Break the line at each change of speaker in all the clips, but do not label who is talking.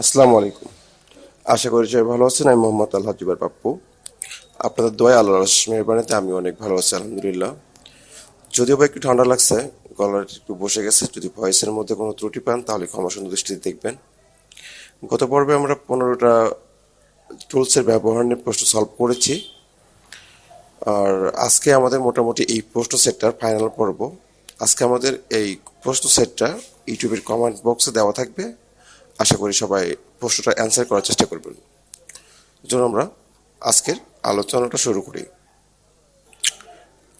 আসসালামু আলাইকুম। আশা করি সবাই ভালো আছেন। আমি মোহাম্মদ আল্লাহ জুবার পাপ্পু। আপনাদের দয়া আল্লাহ মেহরবানিতে আমি অনেক ভালো আছি, আলহামদুলিল্লাহ। যদিও বা একটু ঠান্ডা লাগছে, গলার একটু বসে গেছে, যদি ভয়েসের মধ্যে কোনো ত্রুটি পান, তাহলে ক্ষমা সুন্দর দৃষ্টিতে দেখবেন। গত পর্বে আমরা পনেরোটা টুলসের ব্যবহার নিয়ে প্রশ্ন সলভ করেছি। আর আজকে আমাদের মোটামুটি এই প্রশ্ন সেটটার ফাইনাল পর্ব। আজকে আমাদের এই প্রশ্ন সেটটা ইউটিউবের কমেন্ট বক্সে দেওয়া থাকবে। আশা করি সবাই প্রশ্নটা অ্যান্সার করার চেষ্টা করবেন। জন্য আমরা আজকের আলোচনাটা শুরু করি।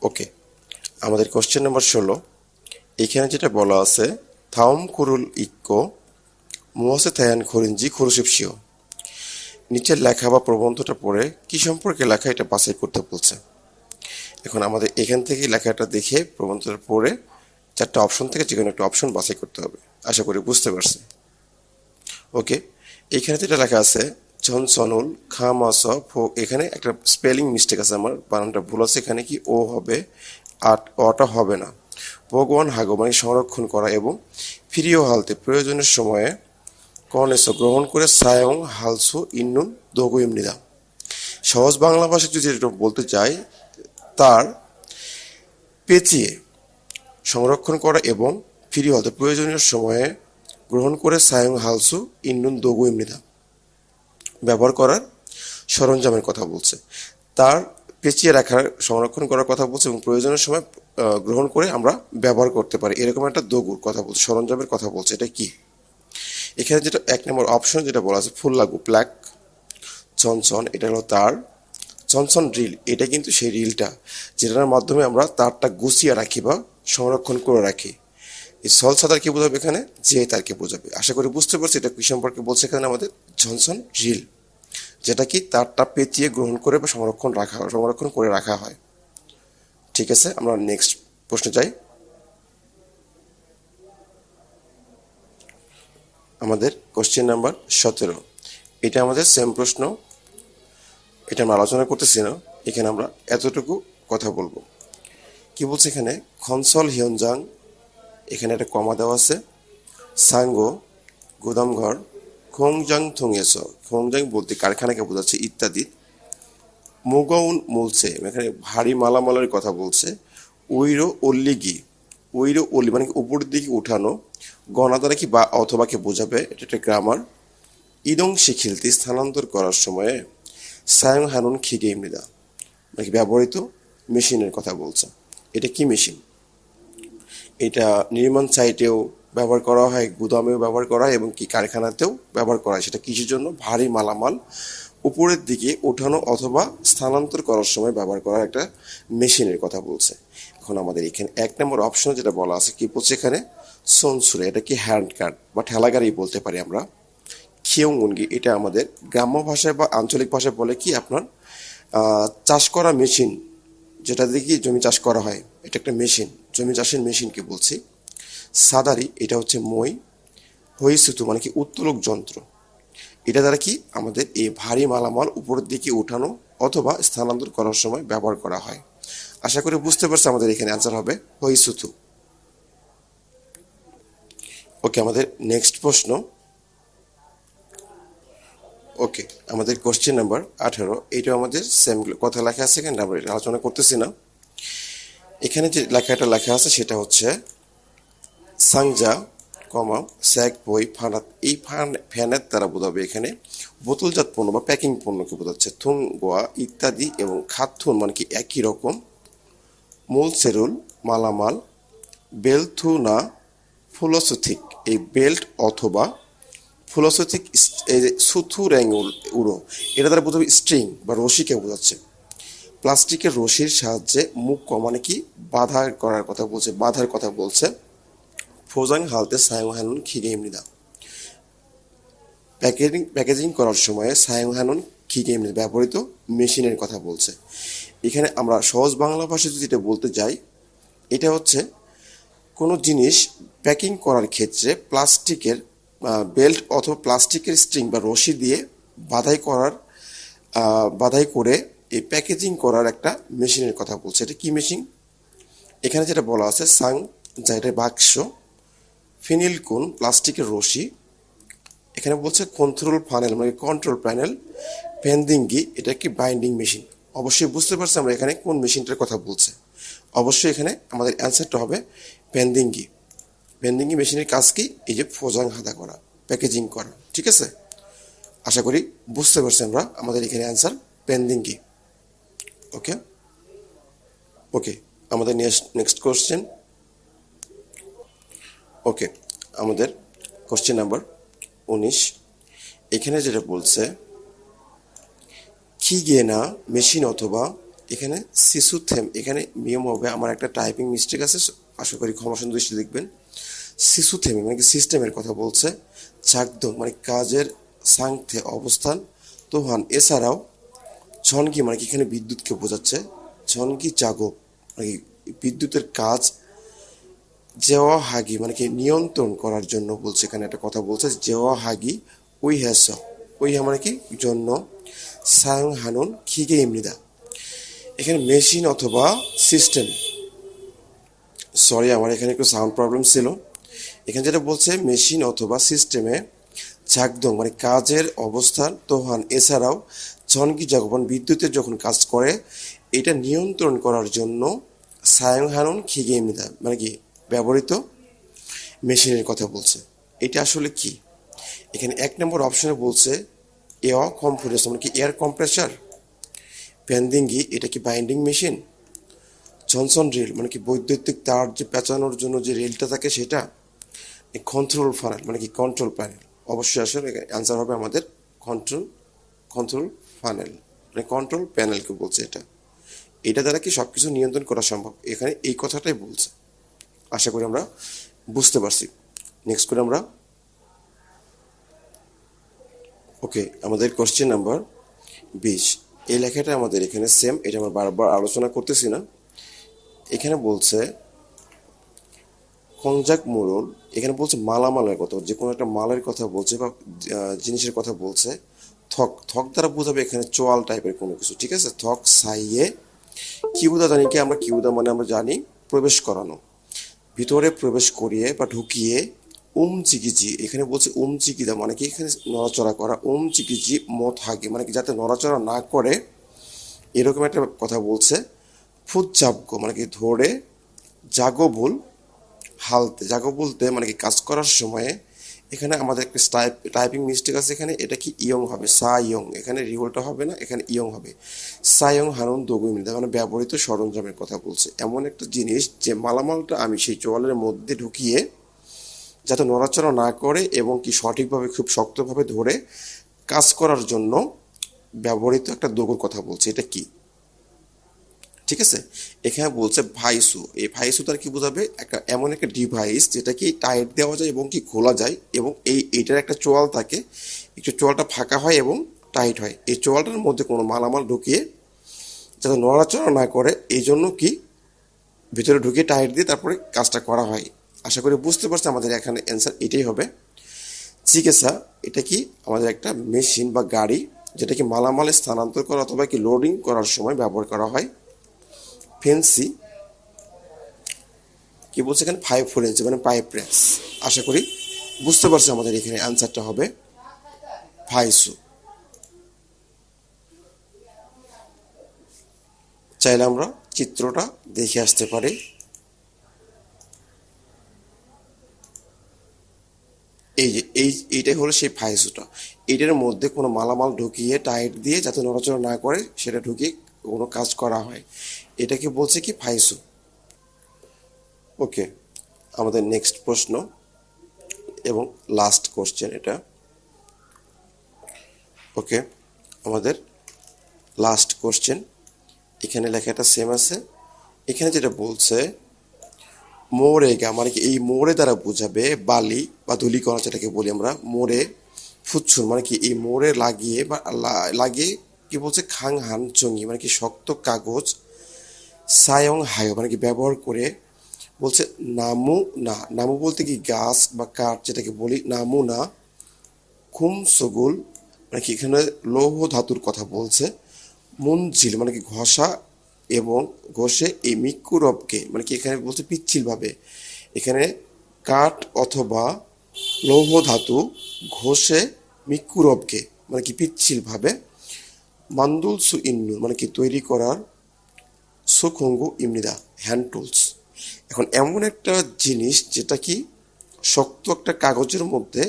ওকে আমাদের কোশ্চেন নাম্বার ষোলো। এখানে যেটা বলা আছে থাউম কুরুল ইক্কো, মুয়াসে থায়ান খরিঞ্জি খুরুসিপসিও নিচের লেখা বা প্রবন্ধটা পড়ে কি সম্পর্কে লেখা এটা বাছাই করতে বলছে। এখন আমাদের এখান থেকে লেখাটা দেখে প্রবন্ধটা পড়ে চারটা অপশন থেকে যে কোনো একটা অপশন বাছাই করতে হবে। আশা করি বুঝতে পারছি ওকে এখানে যেটা লেখা আছে জনসনুল খামাস ফো এখানে একটা স্পেলিং মিস্টেক আছে আমার, বানানটা ভুল আছে, এখানে কি ও হবে, আট অটা হবে না। ভগবান হাগো মানে সংরক্ষণ করা এবং ফিরিও হালতে প্রয়োজনের সময়ে কর্নেস গ্রহণ করে সায়ং, হালসু, ইন্নুন, দোগো, ইমনিদা। সহজ বাংলা ভাষায় যদি এটা বলতে চাই, তার পেঁচিয়ে সংরক্ষণ করা এবং ফিরি হতে প্রয়োজনীয় সময়ে গ্রহণ করে সায়ং হালসু ইন্নুন দোগু ইমনিদা ব্যবহার করার সরঞ্জামের কথা বলছে। তার পেঁচিয়ে রাখার, সংরক্ষণ করার কথা বলছে এবং প্রয়োজনের সময় গ্রহণ করে আমরা ব্যবহার করতে পারি। এরকম একটা দোগুর কথা বলছে, সরঞ্জামের কথা বলছে। এটা কি? এখানে যেটা, এক নম্বর অপশন যেটা বলা আছে, ফুল লাগু প্ল্যাক চনচন, এটা হলো তার চনচন রিল এটা কিন্তু সেই রিলটা যেটার মাধ্যমে আমরা তারটা গুছিয়ে রাখি বা সংরক্ষণ করে রাখি। এই সল সাদারকে বোঝাবে এখানে? যে তারকে বোঝাবে। আশা করি বুঝতে পারছি এটা কি সম্পর্কে বলছে এখানে আমাদের? Johnson reel. যেটা কি তারটা পেঁচিয়ে গ্রহণ করে বা সংরক্ষণ রাখা সংরক্ষণ করে রাখা হয়। ঠিক আছে আমরা নেক্সট প্রশ্নে যাই। আমাদের কোশ্চেন নাম্বার সতেরো। এটা আমাদের সেম প্রশ্ন। এটা আমরা আলোচনা করতেছি না। এখানে আমরা এতটুকু কথা বলব। কি বলছে এখানে? খনসল হিয়নজাং এখানে একটা কমা দেওয়া আছে। সাঙ্গো, গুদামঘর, খোংজাং থুংয়েস। খোংজাং বলতে কারখানাকে বোঝাচ্ছে ইত্যাদি। মুগৌন মূলছে, এখানে ভারী মালামালের কথা বলছে। উইরো অল্লিগি উইরো অল্লি মানে কি উপরের দিকে উঠানো গণা দ্বারা কি বা অথবাকে বোঝাবে, এটা একটা গ্রামার ইদং শিখিলতি স্থানান্তর করার সময়ে সায়ং হানুন খিগে মৃদা মানে ব্যবহৃত মেশিনের কথা বলছে। এটা কি মেশিন? এটা নির্মাণ সাইটেও ব্যবহার করা হয়, গুদামেও ব্যবহার করা হয় এবং কি কারখানাতেও ব্যবহার করা হয়। সেটা কিসের জন্য ভারী মালামাল উপরের দিকে ওঠানো অথবা স্থানান্তর করার সময় ব্যবহার করার একটা মেশিনের কথা বলছে। এখন আমাদের এখানে এক নম্বর অপশন যেটা বলা আছে, কি বলছে এখানে? সনসুরে। এটা কি হ্যান্ড কার্ড বা ঠেলাগাড়ি বলতে পারি আমরা। খিয়ংগুনগি এটা আমাদের গ্রাম্য ভাষায় বা আঞ্চলিক ভাষায় বলে কি আপনার চাষ করা মেশিন, যেটা দিয়ে কি জমি চাষ করা হয়, এটা একটা মেশিন। জমি চাষের মেশিনকে বলছি। সাদারি, এটা হচ্ছে মই। হই হইসুতু মানে কি উত্তোলক যন্ত্র। এটা দ্বারা কি আমাদের এই ভারী মালামাল উপরের দিকে উঠানো অথবা স্থানান্তর করার সময় ব্যবহার করা হয়। আশা করি বুঝতে পারছি আমাদের এখানে অ্যান্সার হবে। হই হইসুতু ওকে, আমাদের নেক্সট প্রশ্ন। ওকে, আমাদের কোশ্চেন নাম্বার আঠারো। এটা আমাদের সেম কথা লেখা আছে, এখানে আমরা আলোচনা করতেছি না। এখানে যে লেখাটা লেখা আছে সেটা হচ্ছে সাংজা, কমা স্যাক বই, ফানাত। এই ফান, ফ্যানের দ্বারা বোঝাবে এখানে বোতলজাত পণ্য বা প্যাকিং পণ্যকে বোঝাচ্ছে। থুন, গোয়া ইত্যাদি এবং খাতুন মানে কি একই রকম। মূল সেরুল, মালামাল, বেলথুনা, ফুলসথিক। এই বেল্ট অথবা ফুলসথিক, এই যে সুথু র্যাঙ্গুল উড়ো, এটা দ্বারা বোঝাবে স্ট্রিং বা রশিকে বোঝাচ্ছে। প্লাস্টিকের রশির সাহায্যে মুখ ক- মানে কি? বাধা করার কথা বলছে, বাধার কথা বলছে। ফোজাং হালতে সায়ং হানুন খিগে ইমনিদা প্যাকেজিং প্যাকেজিং করার সময় সায়ং হানুন খিগে ইমনিদা ব্যবহৃত মেশিনের কথা বলছে। এখানে আমরা সহজ বাংলা ভাষায় যদি এটা বলতে যাই, এটা হচ্ছে কোনো জিনিস প্যাকিং করার ক্ষেত্রে প্লাস্টিকের বেল্ট অথবা প্লাস্টিকের স্ট্রিং বা রশি দিয়ে বাধাই করার বাধাই করে এই প্যাকেজিং করার একটা মেশিনের কথা বলছে। এটা কি মেশিন এখানে যেটা বলা আছে, সাং, যা বাক্স, ফিনিল কোন, প্লাস্টিকের রশি। এখানে বলছে কন্ট্রোল প্যানেল মানে কন্ট্রোল প্যানেল পেন্ডিংগি এটা একটি বাইন্ডিং মেশিন অবশ্যই বুঝতে পারছি আমরা এখানে কোন মেশিনটার কথা বলছে। অবশ্যই এখানে আমাদের অ্যান্সারটা হবে পেন্ডিংগি পেন্ডিংগি মেশিনের কাজ কি? এই যে ফোজাং হাদা করা প্যাকেজিং করা, ঠিক আছে? আশা করি বুঝতে পারছি আমরা আমাদের এখানে অ্যান্সার পেন্ডিংগি ওকে ওকে আমাদের নেক্সট নেক্সট কোশ্চেন ওকে আমাদের কোশ্চেন নাম্বার উনিশ। এখানে যেটা বলছে খিগেনা মেশিন অথবা এখানে শিশু থেম এখানে নিয়ম হবে, আমার একটা টাইপিং মিস্টেক আছে, আশা করি ক্ষমা সুন্দর দৃষ্টি দেখবেন। শিশু থেমে মানে কি সিস্টেমের কথা বলছে, চাকদম মানে কাজের সাংথে অবস্থান, তোহান এছাড়াও ঝনকি মানে কি? এখানে বিদ্যুৎকে বোঝাচ্ছে। ঝনকি জাগো মানে বিদ্যুতের কাজ জেওয়া হাগি মানে কি? নিয়ন্ত্রণ করার জন্য বলছে এখানে একটা কথা বলছে, জেওয়া হাগি ওই হ্যাস ওই মানে কি? জন্য। সাং হানুন খিগে ইমৃদা এখানে মেশিন অথবা সিস্টেম। সরি, আমার এখানে একটু সাউন্ড প্রবলেম ছিল। এখানে যেটা বলছে, মেশিন অথবা সিস্টেমে ঝাকদং মানে কাজের অবস্থান, তোহান, এছাড়াও ঝনকি যখন বিদ্যুতের যখন কাজ করে, এটা নিয়ন্ত্রণ করার জন্য সায়ং হানুন খিগে ইমৃদা মানে কি, ব্যবহৃত মেশিনের কথা বলছে। এটা আসলে কি? এখানে এক নম্বর অপশনে বলছে, এয়ার কম্প্রেসর মানে কি, এয়ার কম্প্রেসার? প্যান্ডিংগি এটা কি বাইন্ডিং মেশিন? জনসন রেল মানে কি, বৈদ্যুতিক তার যে পেঁচানোর জন্য যে রেলটা থাকে সেটা? কন্ট্রোল প্যানেল মানে কি কন্ট্রোল প্যানেল অবশ্যই আসলে অ্যান্সার হবে আমাদের কন্ট্রোল কন্ট্রোল প্যানেল মানে কন্ট্রোল প্যানেলকে বলছে এটা। এটা দ্বারা কি সব কিছু নিয়ন্ত্রণ করা সম্ভব? এখানে এই কথাটাই বলছে। আশা করি আমরা বুঝতে পারছি। নেক্সট করে আমরা ওকে আমাদের কোশ্চেন নাম্বার বিশ। এই লেখাটা আমাদের এখানে সেম এটা আমরা বারবার আলোচনা করতেছি না। এখানে বলছে কংজাক মোড়ল এখানে বলছে মালামালের কথা, যে কোনো একটা মালের কথা বলছে বা জিনিসের কথা বলছে। থক থক দ্বারা বোঝাবে এখানে চোয়াল টাইপের কোনো কিছু, ঠিক আছে? থক সাইয়ে কিউদা জানি কি আমরা কিউদা মানে আমরা জানি প্রবেশ করানো। ভিতরে প্রবেশ করিয়ে বা ঢুকিয়ে উম চিকিজি, এখানে বলছে উম চিকিদা মানে কি? এখানে নড়াচড়া করা, উম চিকিজি মত হাগে মানে কি যাতে নড়াচড়া না করে, এরকম একটা কথা বলছে। ফুট চাপগো মানে কি ধরে, জাগো বল হালতে, জাগো বলতে মানে কি কাজ করার সময়ে এখানে আমাদের একটা টাইপ টাইপিং মিস্টেক আছে এখানে, এটা কি ইয়ং হবে? সা ইয়ং। এখানে রিওলটা হবে না, এখানে ইয়ং হবে। সা ইয়ং হানুন দগু মিলিত মানে ব্যবহৃত সরঞ্জামের কথা বলছে। এমন একটা জিনিস যে মালামালটা আমি সেই চোয়ালের মধ্যে ঢুকিয়ে, যাতে নড়াচড়া না করে এবং কি সঠিকভাবে, খুব শক্তভাবে ধরে কাজ করার জন্য ব্যবহৃত একটা দোগুর কথা বলছে। এটা কি? ঠিক আছে? এখানে বলছে ভাইসু। এই ভাইসু তার কি বোঝাবে? একটা এমন একটা ডিভাইস যেটা কি টাইট দেওয়া যায় এবং কি খোলা যায় এবং এই এটার একটা চোয়াল থাকে। একটু চোয়ালটা ফাঁকা হয় এবং টাইট হয়। এই চোয়ালটার মধ্যে কোনো মালামাল ঢুকিয়ে যাতে নড়াচড়া না করে এই জন্য কি ভিতরে ঢুকিয়ে টাইট দিয়ে তারপরে কাজটা করা হয়। আশা করি বুঝতে পারছি আমাদের এখানে অ্যান্সার এটাই হবে। চিকিৎসা এটা কি আমাদের একটা মেশিন বা গাড়ি যেটা কি মালামালে স্থানান্তর করা অথবা কি লোডিং করার সময় ব্যবহার করা হয়? ফেন্সি কি বলছে এখানে? ফাইভ ফোর ইঞ্চি মানে পাইপ প্রেস আশা করি বুঝতে পারছি আমাদের এখানে অ্যান্সারটা হবে ফাইসু। চাইলে আমরা চিত্রটা দেখে আসতে পারি। এই যে, এই, এইটাই হলো সেই ফাইসুটা। এইটার মধ্যে কোনো মালামাল ঢুকিয়ে টাইট দিয়ে, যাতে নড়াচড়া না করে, সেটা ঢুকিয়ে কোনো কাজ করা হয়। এটাকে বলছে কি? ফাইসু। ওকে, আমাদের নেক্সট প্রশ্ন এবং লাস্ট কোশ্চেন এটা। ওকে, আমাদের লাস্ট কোশ্চেন এখানে লেখাটা সেম আছে। এখানে যেটা বলছে মোরেগা মানে কি এই মোড়ে দ্বারা বোঝাবে, বালি বা ধূলিকণা যেটাকে বলি আমরা মোড়ে ফুচ্ছুর মানে কি এই মোড়ে লাগিয়ে বা লাগিয়ে কি বলছে? খাং হান চঙ্গি মানে কি শক্ত কাগজ, সায়ং হায় মানে কি ব্যবহার করে বলছে, নামু না। নামু বলতে কি গাছ বা কাঠ যেটাকে বলি, নামু না। খুম সগুল মানে কি এখানে লৌহ ধাতুর কথা বলছে। মুনঝিল মানে কি ঘষা এবং ঘষে এই মিক্কুরবকে মানে কি এখানে বলছে পিচ্ছিলভাবে। এখানে কাঠ অথবা লৌহ ধাতু ঘষে মিকুরবকে মানে কি পিচ্ছিলভাবে মান্দুল সু ইন্নুর মানে কি, তৈরি করার সুখঙ্গু ইমনিদা হ্যান্ড টুলস এখন এমন একটা জিনিস, যেটা কি শক্ত একটা কাগজের মধ্যে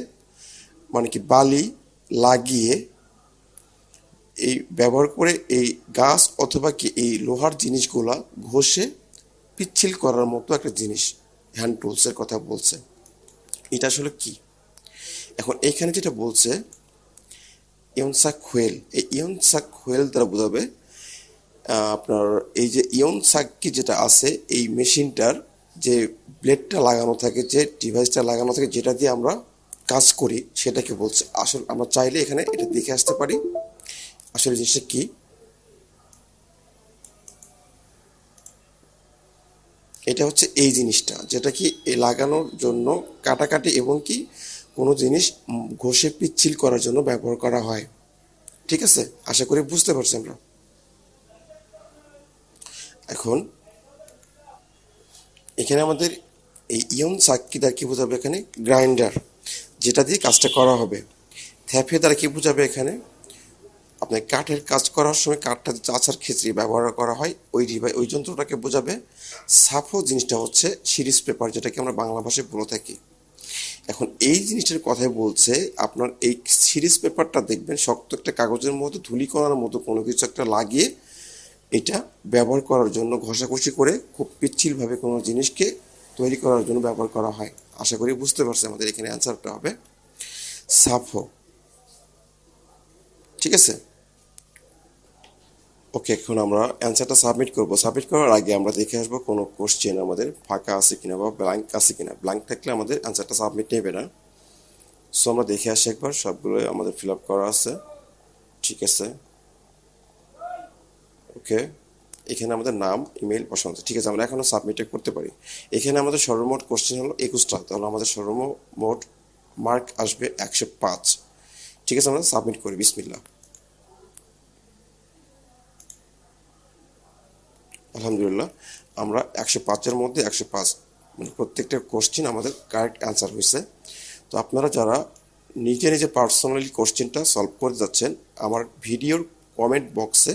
মানে কি, বালি লাগিয়ে এই ব্যবহার করে এই গাছ অথবা কি এই লোহার জিনিসগুলা ঘষে পিচ্ছিল করার মতো একটা জিনিস হ্যান্ড টুলসের কথা বলছে। এটা আসলে কি? এখন এইখানে যেটা বলছে ইয়নসা খোয়েল এই ইয়নসা খোয়েল দ্বারা বোঝাবে আপনার এই যে ইয়ন সাক্কি যেটা আছে, এই মেশিনটার যে ব্লেডটা লাগানো থাকে, যে ডিভাইসটা লাগানো থাকে, যেটা দিয়ে আমরা কাজ করি, সেটাকে বলছে। আসলে আমরা চাইলে এখানে এটা দেখে আসতে পারি। আসলে জিনিসটা কি? এটা হচ্ছে এই জিনিসটা, যেটা কি লাগানোর জন্য কাটাকাটি এবং কি কোনো জিনিস ঘষে পিচ্ছিল করার জন্য ব্যবহার করা হয়। ঠিক আছে? আশা করি বুঝতে পারছি আমরা। এখন, এখানে আমাদের এই ইয়ন সাক্কি দ্বারা কী বোঝাবে এখানে? গ্রাইন্ডার, যেটা দিয়ে কাজটা করা হবে। থ্যাফে দ্বারা কি বোঝাবে এখানে? আপনার কাঠের কাজ করার সময় কাঠটা চাচার ক্ষেত্রে ব্যবহার করা হয়। ওই ডিভাই ওই যন্ত্রটাকে বোঝাবে। সাফো জিনিসটা হচ্ছে সিরিজ পেপার, যেটাকে আমরা বাংলা ভাষায় বলে থাকি। এখন এই জিনিসটার কথাই বলছে, আপনার এই সিরিজ পেপারটা দেখবেন, শক্ত একটা কাগজের মতো ধুলি করার মতো কোনো কিছু একটা লাগিয়ে এটা ব্যবহার করার জন্য, ঘষাঘষি করে খুব পিচ্ছিলভাবে কোনো জিনিসকে তৈরি করার জন্য ব্যবহার করা হয়। আশা করি বুঝতে পারছি আমাদের এখানে অ্যান্সারটা হবে। সাফো। ঠিক আছে? ওকে, এখন আমরা অ্যান্সারটা সাবমিট করব। সাবমিট করার আগে আমরা দেখে আসব কোনো কোশ্চেন আমাদের ফাঁকা আছে কিনা বা ব্ল্যাঙ্ক আছে কিনা। ব্ল্যাঙ্ক থাকলে আমাদের অ্যান্সারটা সাবমিট নেবে না। সো আমরা দেখে আসি একবার, সবগুলো আমাদের ফিল আপ করা আছে। ঠিক আছে। ওকে, এখানে আমাদের নাম ইমেল বসানো আছে। ঠিক আছে, আমরা এখনও সাবমিটে করতে পারি। এখানে আমাদের সর্বমোট কোশ্চেন হলো একুশটা। তাহলে আমাদের সর্বমোট মার্ক আসবে একশো পাঁচ। ঠিক আছে, আমরা সাবমিট করি বিসমিল্লা আলহামদুলিল্লাহ, আমরা একশো পাঁচের মধ্যে একশো পাঁচ মানে প্রত্যেকটা কোশ্চেন আমাদের কারেক্ট অ্যান্সার হয়েছে। তো আপনারা যারা নিজে নিজে পার্সোনালি কোশ্চেনটা সলভ করে যাচ্ছেন, আমার ভিডিওর কমেন্ট বক্সে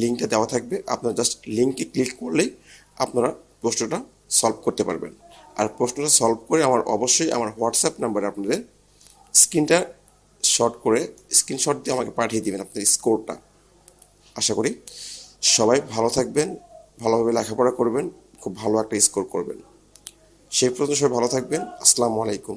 লিঙ্কটা দেওয়া থাকবে। আপনারা জাস্ট লিঙ্কে ক্লিক করলেই আপনারা প্রশ্নটা সলভ করতে পারবেন। আর প্রশ্নটা সলভ করে আমার অবশ্যই আমার হোয়াটসঅ্যাপ নাম্বারে আপনাদের স্ক্রিনটা শর্ট করে স্ক্রিনশট দিয়ে আমাকে পাঠিয়ে দেবেন আপনার স্কোরটা আশা করি সবাই ভালো থাকবেন। ভালোভাবে লেখাপড়া করবেন, খুব ভালো একটা স্কোর করবেন। সেই পর্যন্ত সবাই ভালো থাকবেন। আসসালামু আলাইকুম।